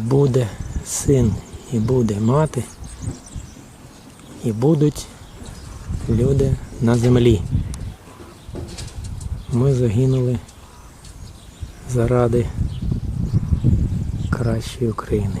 буде син, і буде мати, і будуть люди на землі. Ми загинули заради кращої України.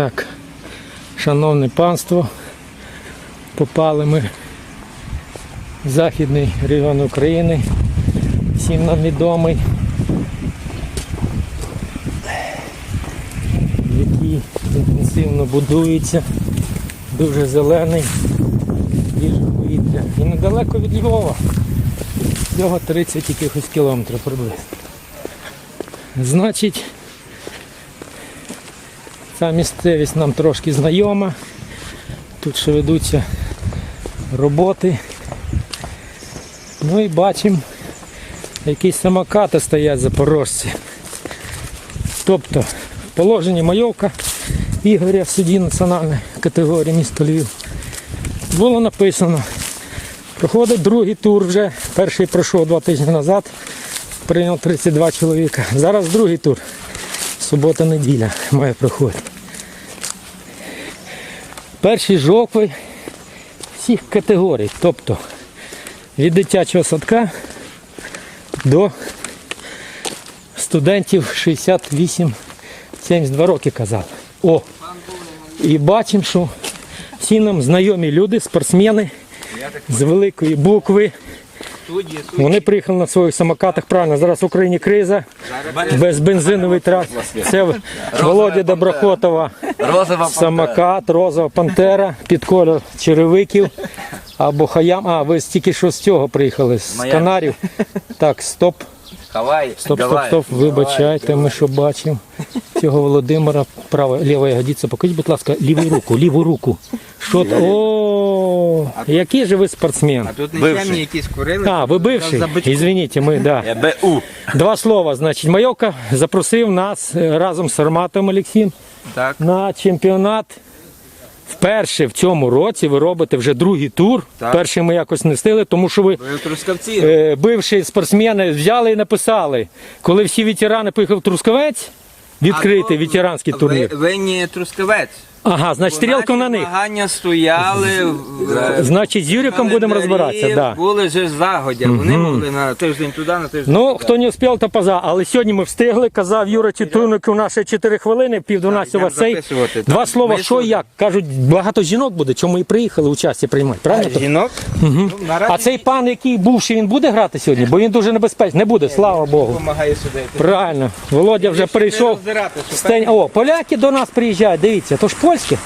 Так, шановне панство, попали ми в західний регіон України, всім нам відомий, який інтенсивно будується, дуже зелений, свіже повітря. І недалеко від Львова, всього 30 якихось кілометрів приблизно. Значить, Ця місцевість нам трошки знайома. Тут ще ведуться роботи. Ну і бачимо, якісь самокати стоять запорожці. Тобто в положенні майовка Ігоря в суді національної категорії міста Львів було написано. Проходить другий тур вже. Перший пройшов два тижні назад. Прийняв 32 чоловіка. Зараз другий тур. Субота-неділя має проходити. Перші жовтви всіх категорій, тобто від дитячого садка до студентів 68-72 роки казав. О! І бачимо, що всі нам знайомі люди, спортсмени з великої букви. Вони приїхали на своїх самокатах, правильно, зараз в Україні криза, безбензиновий трактор. Це Володя Доброхотова, Розова самокат, розова пантера, під колір черевиків або хаям. А, ви тільки що з цього приїхали, з. Канарів. Так, стоп, Хавай. стоп, стоп, стоп, вибачайте, ми що бачимо. Цього Володимира, права, ліва ягодиця. Покажіть, будь ласка, ліву руку, ліву руку. Що то? О, який же ви спортсмен. А тут не Бивший. темні якісь курили. А, ви бивший? Извините, ми, да. Я БУ. Два слова. Значить, Майовка запросив нас е, разом з Арматом Олексієм Так. на чемпіонат. Вперше в цьому році ви робите вже другий тур. Так. Перший ми якось не встигли, тому що ви в Трускавці. е, бивші спортсмени взяли і написали, коли всі ветерани поїхали в Трускавець, відкритий А то ветеранський ви- Ви не Трускавець. Ага, значить, стрілку на них. Змагання стояли. в- Значить, з Юриком будемо календарі розбиратися. Да. Були вже загодя. Вони були на тиждень туди, на тиждень Ну, туди. хто не успів, то поза. Але сьогодні ми встигли. Казав Юра Читуник, у нас ще 4 хвилини, пів 12 йдемо цей. записувати. Два Так, слова, ми що як. Кажуть, багато жінок буде, чому і приїхали участі приймати. Правильно? Жінок? Наразі А цей пан, який бувший, він буде грати сьогодні? Бо він дуже небезпечний. Не буде, слава Богу. допомагає сюди. Правильно. Володя вже прийшов. Стень... О, поляки до нас приїжджають, дивіться, то ж польські.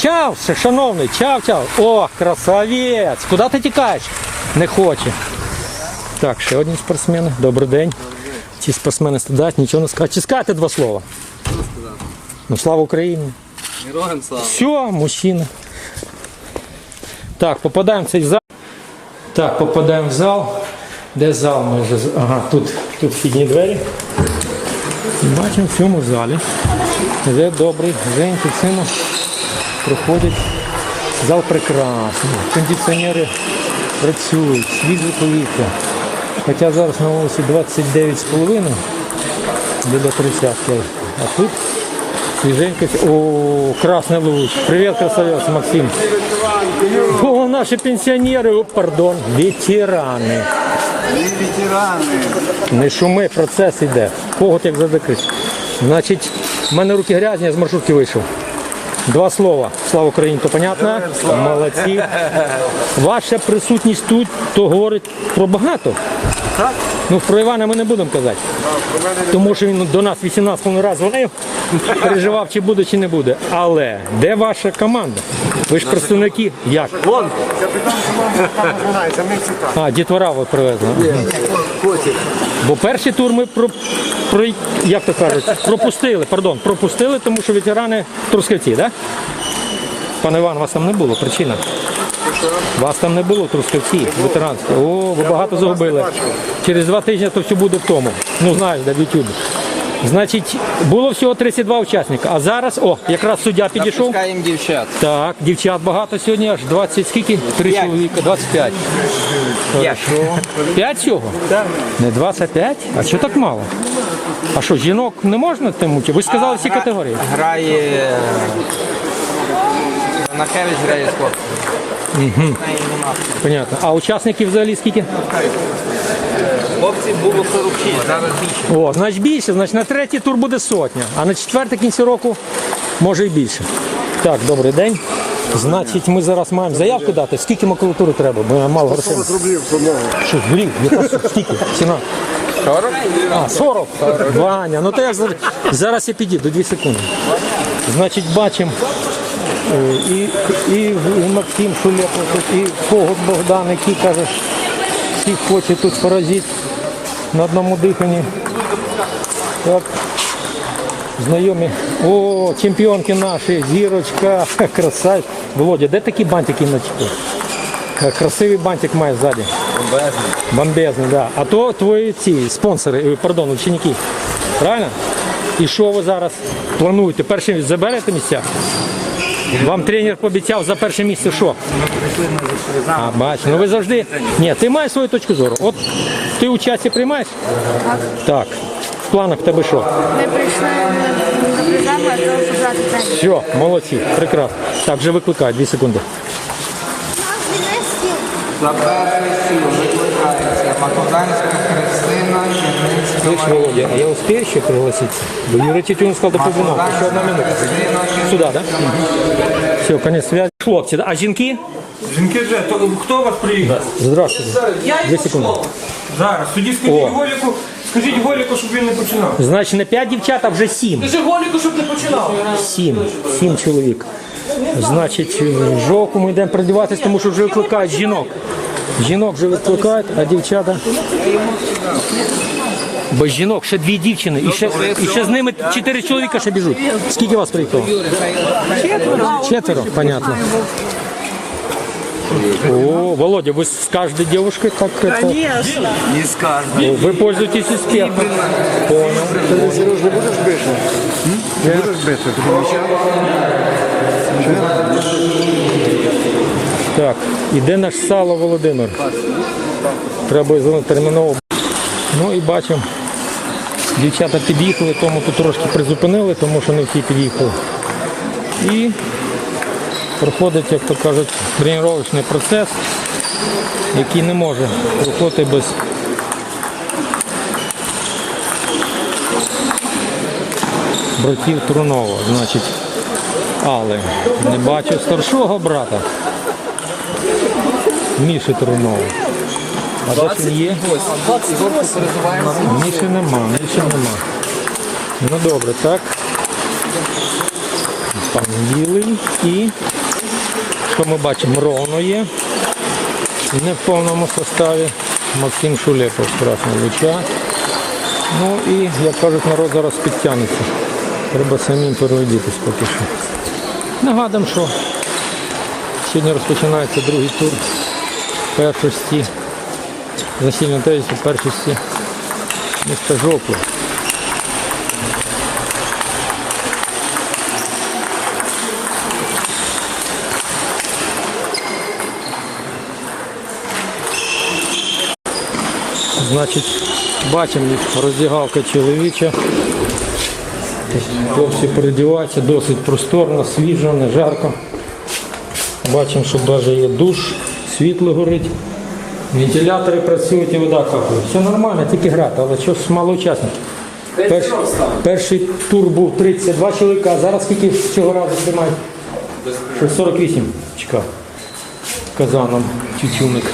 Чав, шановний, чав, чав. О, красавець. Куди ти тікаєш? Не хоче. Так, ще одні спортсмени. Добрий день. Ці спортсмени страдать, нічого не скажуть. Чи скажете два слова? Ну, слава Україні. Героям слава. Все, мужчина. Так, попадаємо в цей зал. Так, попадаємо в зал. Де зал? Ми вже... Ага, тут, тут вхідні двері. Бачимо в цьому залі. Вже добрий, Женьки, сину проходить. Зал прекрасний. Кондиціонери працюють, свіже повітря. Хоча зараз на вулиці 29,5, де до 30. А тут свіженько. О, красный луч. Привет, красавец, Максим. О, наши пенсионеры, о, пардон, ветерани. Не шуми, процес іде. Когот як задакрить. Значить, в мене руки грязні, я з маршрутки вийшов. Два слова. Слава Україні, то понятно? Молодці. Ваша присутність тут то говорить про багато. Так. Ну, про Івана ми не будемо казати. Тому що він до нас 18 разів дзвонив, переживав, чи буде, чи не буде. Але де ваша команда? Ви ж представники. Як? Вон, А, дітвора ви привезли. Котик. Бо перший тур ми про, про як то кажуть, пропустили, пардон, пропустили, тому що ветерани трускавці, так? Да? Пане Іван, вас там не було, причина. Вас там не було трускавці, ветеранські. О, ви багато загубили. Через два тижні то все буде в тому. Ну знаєш, де в Ютубі. Значить, було всього 32 учасника, а зараз, о, якраз суддя підійшов. Пускаємо дівчат. Так, дівчат багато сьогодні, аж 20, скільки? Три П'ять. чоловіка, 25. Хорошо. П'ять всього? Так. Не 25? А що так мало? А що, жінок не можна тим учити? Ви ж сказали всі Гра- категорії. Грає. Нахевич грає з хлопцем. Угу. Понятно. А учасників взагалі скільки? Хлопців було 46, зараз більше. О, значить більше, значить на третій тур буде сотня, а на четвертий кінці року може і більше. Так, добрий день. Значить, ми зараз маємо заявку дати. Скільки макулатури треба? Бо я мало грошей. 40 рублів з одного. Що? Яка с- скільки? Ціна? 40? А, 40. Ваня, ну то я зараз, зараз я підійду, 2 секунди. Значить, бачимо е, і, і, і Максим Шулепов, і Когут Богдан, який каже, всіх хоче тут поразити на одному диханні. Так. Знайомі. О, чемпіонки наші, зірочка, красавець. Володя, де такі бантики начепив? Е, Красивий бантик має ззаді. Бомбезний, да. А то твої ці спонсори, е, пардон, ученики. Правильно? І що ви зараз плануєте? Перше заберете місця? Вам тренер пообіцяв за перше місце що? А, бач, ну ви завжди. Ні, ти маєш свою точку зору. От ти участі приймаєш? Так. В планах в тебе що? Ми прийшли до призами, а то забрати тренер. Все, молодці, прекрасно. Так, вже викликають, дві секунди. За сіл викликається Макоданська Христина, Черницька Слышь, Володя, а я успею еще пригласиться? Бо Юрий Тютюн сказал до половина. Еще одна минута. Сюда, да? Все, конец связи. Хлопці, да? а жінки? Жінки вже, то хто вас приїхав? Здравствуйте. Дві секунди. Зараз. Тоді скажіть О. Голіку, скажіть Голіку, щоб він не починав. Значить, не 5 дівчат, а вже 7. Скажи Голіку, щоб не починав. 7. 7 чоловік. Значить, в жовку ми йдемо передіватися, тому що вже викликають жінок. Жінок вже викликають, а дівчата. Без жінок ще дві дівчини, і ще, і ще з ними чотири чоловіка ще біжуть. Скільки вас приїхало? Четверо. Четверо, понятно. О, Володя, вы с каждой девушкой как это? Не скажу. Вы пользуетесь успехом. Понял. Ти, Сереж, не будеш бити? Не будеш бити, тобі м'яча? Так, іде наш сало Володимир. Треба його терміново. Ну і бачимо. Дівчата під'їхали, тому тут трошки призупинили, тому що не всі під'їхали. І проходить, як то кажуть, тренувальний процес, який не може проходити без братів Трунова. Значить, але не бачу старшого брата. Міші Трунова. А де він є? Міші нема, Міші нема. Ну добре, так. Пан білий і що ми бачимо? Ровно є. Не в повному составі. Максим Шулепов, красний луча. Ну і, як кажуть, народ зараз підтягнеться. Треба самим переодітись поки що. Нагадам, що сьогодні розпочинається другий тур першості. Засільна тезису першості міста Жопли. Значить, бачимо роздягалка чоловіча. Хлопці передіваються, досить просторно, свіжо, не жарко. Бачимо, що навіть є душ, світло горить. Вентилятори працюють і вода капає. Все нормально, тільки грати, але щось мало учасників. Перш, перший тур був 32 чоловіка, а зараз скільки цього разу приймають? Що 48 чекав. Казав нам тютюник.